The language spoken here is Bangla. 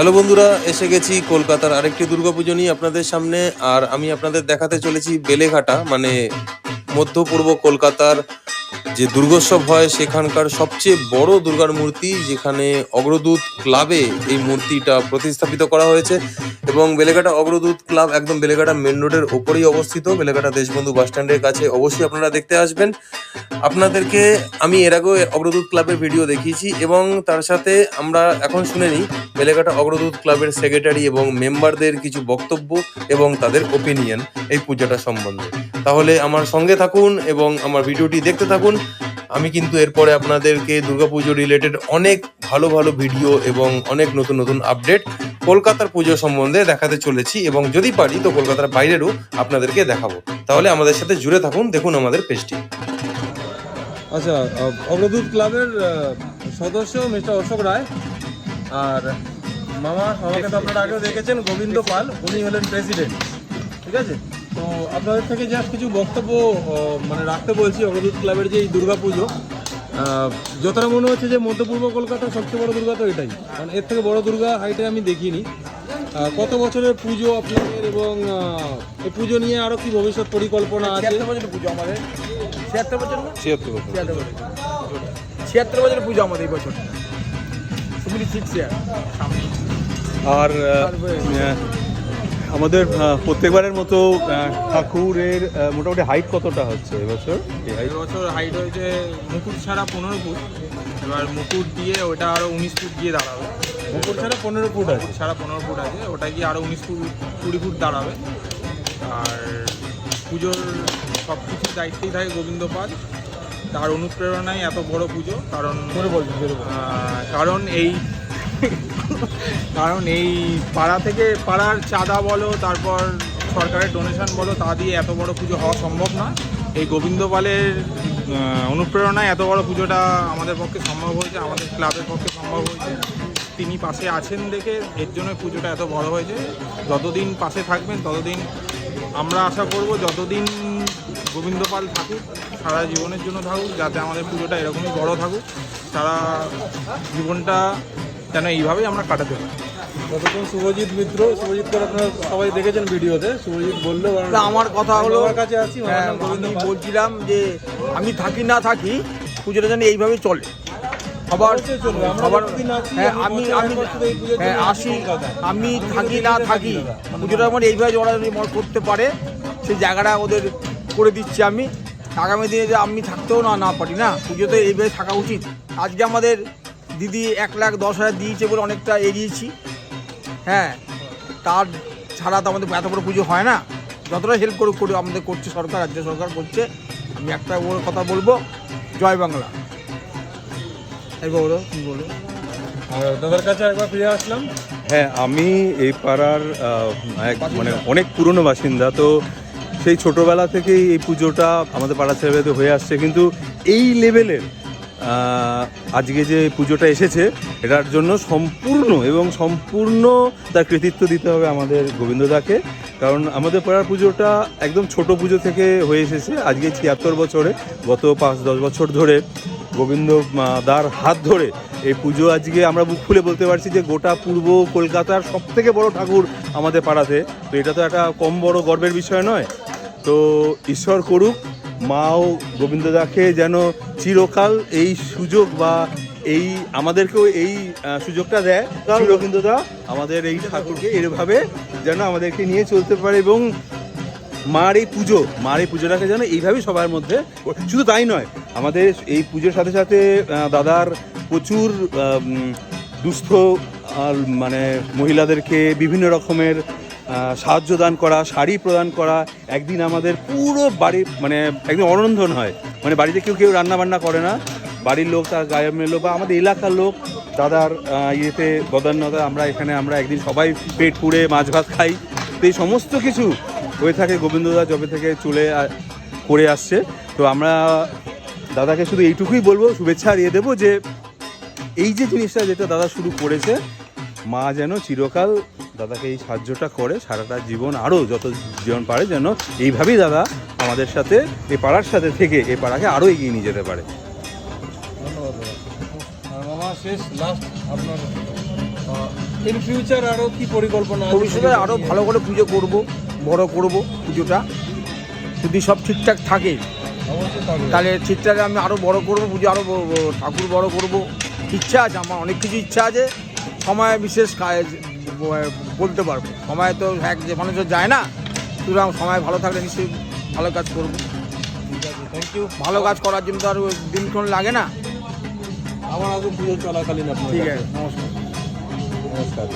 হ্যালো বন্ধুরা, এসে গেছি কলকাতার আরেকটি দুর্গাপুজো নিয়ে আপনাদের সামনে। আর আমি আপনাদের দেখাতে চলেছি বেলেঘাটা মানে মধ্য পূর্ব কলকাতার যে দুর্গোৎসব হয় সেখানকার সবচেয়ে বড় দুর্গার মূর্তি, যেখানে অগ্রদূত ক্লাবে এই মূর্তিটা প্রতিস্থাপিত করা হয়েছে এবং বেলেঘাটা অগ্রদূত ক্লাব একদম বেলেঘাটা মেন রোডের ওপরেই অবস্থিত, বেলেঘাটা দেশবন্ধু বাস স্ট্যান্ডের কাছে অবশ্যই আপনারা দেখতে আসবেন। আপনাদেরকে আমি এর আগেও অগ্রদূত ক্লাবের ভিডিও দেখিয়েছি এবং তার সাথে আমরা এখন শুনে নিই বেলেঘাটা অগ্রদূত ক্লাবের সেক্রেটারি এবং মেম্বারদের কিছু বক্তব্য এবং তাদের ওপিনিয়ন এই পূজাটা সম্বন্ধে। তাহলে আমার সঙ্গে থাকুন এবং আমার ভিডিওটি দেখতে থাকুন। আমি কিন্তু এরপরে আপনাদেরকে দুর্গাপুজো রিলেটেড অনেক ভালো ভালো ভিডিও এবং অনেক নতুন নতুন আপডেট কলকাতার পুজো সম্বন্ধে দেখাতে চলেছি এবং যদি পারি তো কলকাতার বাইরেরও আপনাদেরকে দেখাবো। তাহলে আমাদের সাথে জুড়ে থাকুন, দেখুন আমাদের পেজটি আচ্ছা অগ্রদূত ক্লাবের সদস্য মিস্টার অশোক রায় আর মামা, আমাকে তো আপনারা আগেও দেখেছেন, গোবিন্দ পাল, উনি হলেন প্রেসিডেন্ট ঠিক আছে? তো আপনাদের থেকে জাস্ট কিছু বক্তব্য মানে রাখতে বলছি অগ্রদূত ক্লাবের যে এই দুর্গা পুজো। যতটা মনে হচ্ছে যে মধ্যপূর্ব কলকাতার সবচেয়ে বড় দুর্গা তো এটাই। কারণ এর থেকে বড় দুর্গা হাইটে আমি দেখিনি। কত বছরের পুজো আপনাদের এবং এই পুজো নিয়ে আরও কি ভবিষ্যৎ পরিকল্পনা আছে? পুজো আমাদের। ছিয়াত্তর বছর ছিয়াত্তর বছর। ছিয়াত্তর বছরের পুজো আমাদের এই বছর। আর আমাদের প্রত্যেকবারের মতো ঠাকুরের মোটামুটি হাইট কতটা হচ্ছে এবছর? এই height? এই বছর হাইট হয়েছে মুকুট ছাড়া পনেরো ফুট। এবার মুকুট দিয়ে ওটা আরও উনিশ ফুট দিয়ে দাঁড়াবে। মুকুট ছাড়া পনেরো ফুট আছে? ছাড়া পনেরো ফুট আছে। ওটা গিয়ে আরও উনিশ ফুট কুড়ি ফুট দাঁড়াবে। আর পুজোর সব কিছুর দায়িত্বেই থাকে গোবিন্দ পাল। তার অনুপ্রেরণায় এত বড় পুজো কারণ কারণ এই কারণ এই পাড়া থেকে পাড়ার চাঁদা বলো, তারপর সরকারের ডোনেশন বলো, তা দিয়ে এত বড় পুজো হওয়া সম্ভব না। এই গোবিন্দ পালের অনুপ্রেরণায় এত বড় পুজোটা আমাদের পক্ষে সম্ভব হয়েছে, আমাদের ক্লাবের পক্ষে সম্ভব হয়েছে। তিনি পাশে আছেন দেখে এর জন্য পুজোটা এত বড় হয়েছে। যতদিন পাশে থাকবেন, ততদিন আমরা আশা করব যতদিন গোবিন্দ পাল থাকুক, সারা জীবনের জন্য থাকুক, যাতে আমাদের পুজোটা এরকমই বড় থাকুক। সারা জীবনটা যেন এইভাবেই আমরা কাটাতে পারি? যতক্ষণ শুভজিৎ মিত্র শুভজিৎ আপনারা সবাই দেখেছেন ভিডিওতে শুভজিৎ বলল আমার কথা হলো আমার কাছে আসি হ্যাঁ, আমি বলছিলাম যে আমি থাকি না থাকি পুজোটা যেন এইভাবেই চলে। আমরা যতদিন আছি, হ্যাঁ আমি আমি হ্যাঁ আসি। আমি থাকি না থাকি পুজোটা মানে এইভাবে ওরা যদি করতে পারে সেই জায়গাটা ওদের করে দিচ্ছি আমি। আগামী দিনে যে আমি থাকতেও না না পারি না পুজোতে এইভাবে থাকা উচিত। আজকে আমাদের দিদি এক লাখ দশ হাজার দিয়েছে বলে অনেকটা এগিয়েছি। হ্যাঁ তার ছাড়া তো আমাদের এত বড় পুজো হয় না। যতটা হেল্প করুক করুক আমাদের করছে সরকার রাজ্য সরকার করছে। আমি একটা বড় কথা বলব জয় বাংলা। এই বলো কি বলো? দাদার কাছে একবার ফিরে আসলাম। হ্যাঁ আমি এই পাড়ার এক মানে অনেক পুরনো বাসিন্দা তো সেই ছোটবেলা থেকেই এই পুজোটা আমাদের পাড়া ছেলেবেলাতে হয়ে আসছে। কিন্তু এই লেভেলের আজকে যে পুজোটা এসেছে, এটার জন্য সম্পূর্ণ এবং সম্পূর্ণ তার কৃতিত্ব দিতে হবে আমাদের গোবিন্দদাকে কারণ আমাদের পাড়ার পুজোটা একদম ছোট পুজো থেকে হয়ে এসেছে। আজকে ছিয়াত্তর বছরে, গত পাঁচ, দশ বছর ধরে গোবিন্দ দার হাত ধরে এই পুজো আজকে আমরা বুক খুলে বলতে পারছি যে গোটা পূর্ব কলকাতার সব থেকে বড় ঠাকুর আমাদের পাড়াতে। তো এটা তো একটা কম বড় গর্বের বিষয় নয়। তো ঈশ্বর করুক মাও গোবিন্দদাকে যেন চিরকাল এই সুযোগ বা এই আমাদেরকেও এই সুযোগটা দেয়। কারণ গোবিন্দদা আমাদের এই ঠাকুরকে এরভাবে যেন আমাদেরকে নিয়ে চলতে পারে এবং মার এই পুজো মার এই পুজোটাকে যেন এইভাবেই সবার মধ্যে শুধু তাই নয় আমাদের এই পুজোর সাথে সাথে দাদার প্রচুর দুস্থ মানে মহিলাদেরকে বিভিন্ন রকমের সাহায্য দান করা, শাড়ি প্রদান করা, একদিন আমাদের পুরো বাড়ি মানে একদিন অরন্ধন হয়। মানে বাড়িতে কেউ কেউ রান্নাবান্না করে না। বাড়ির লোক, তার গায়ের লোক বা আমাদের এলাকার লোক, দাদার ইয়েতে বদান্যতা, আমরা এখানে, আমরা একদিন সবাই পেট পুড়ে মাছ ভাত খাই। তো এই সমস্ত কিছু হয়ে থাকে, গোবিন্দদা জবে থেকে চলে করে আসছে। তো আমরা দাদাকে শুধু এইটুকুই বলব, শুভেচ্ছা হারিয়ে দেবো যে, এই যে জিনিসটা যেটা দাদা শুরু করেছে মা যেন চিরকাল দাদাকে এই সাহায্যটা করে সারাটা জীবন আরও যত জীবন পারে যেন এইভাবেই দাদা আমাদের সাথে এই পাড়ার সাথে থেকে এই পাড়াকে আরও এগিয়ে নিয়ে যেতে পারে। ধন্যবাদ দাদা। আর মামা শেষ লাস্ট আপনার ইন ফিউচার আরও কি পরিকল্পনা ভবিষ্যতে আরও ভালো করে পুজো করব বড় করব পুজোটা। যদি সব ঠিকঠাক থাকে তাহলে। ঠিকঠাক আমি আরও বড় করব পুজো আরও ঠাকুর বড় করব। ইচ্ছা আছে আমার অনেক কিছু ইচ্ছা আছে। সময় বিশেষ কাজ বলতে পারব। সময় তো এক যে মানুষের যায় না সুতরাং সময় ভালো থাকলে নিশ্চয়ই ভালো কাজ করব। ঠিক আছে থ্যাংক ইউ ভালো কাজ করার জন্য তো আর দিনক্ষণ লাগে না। আবার আসুন পুজো চলাকালীন আপনার ঠিক আছে নমস্কার। নমস্কার।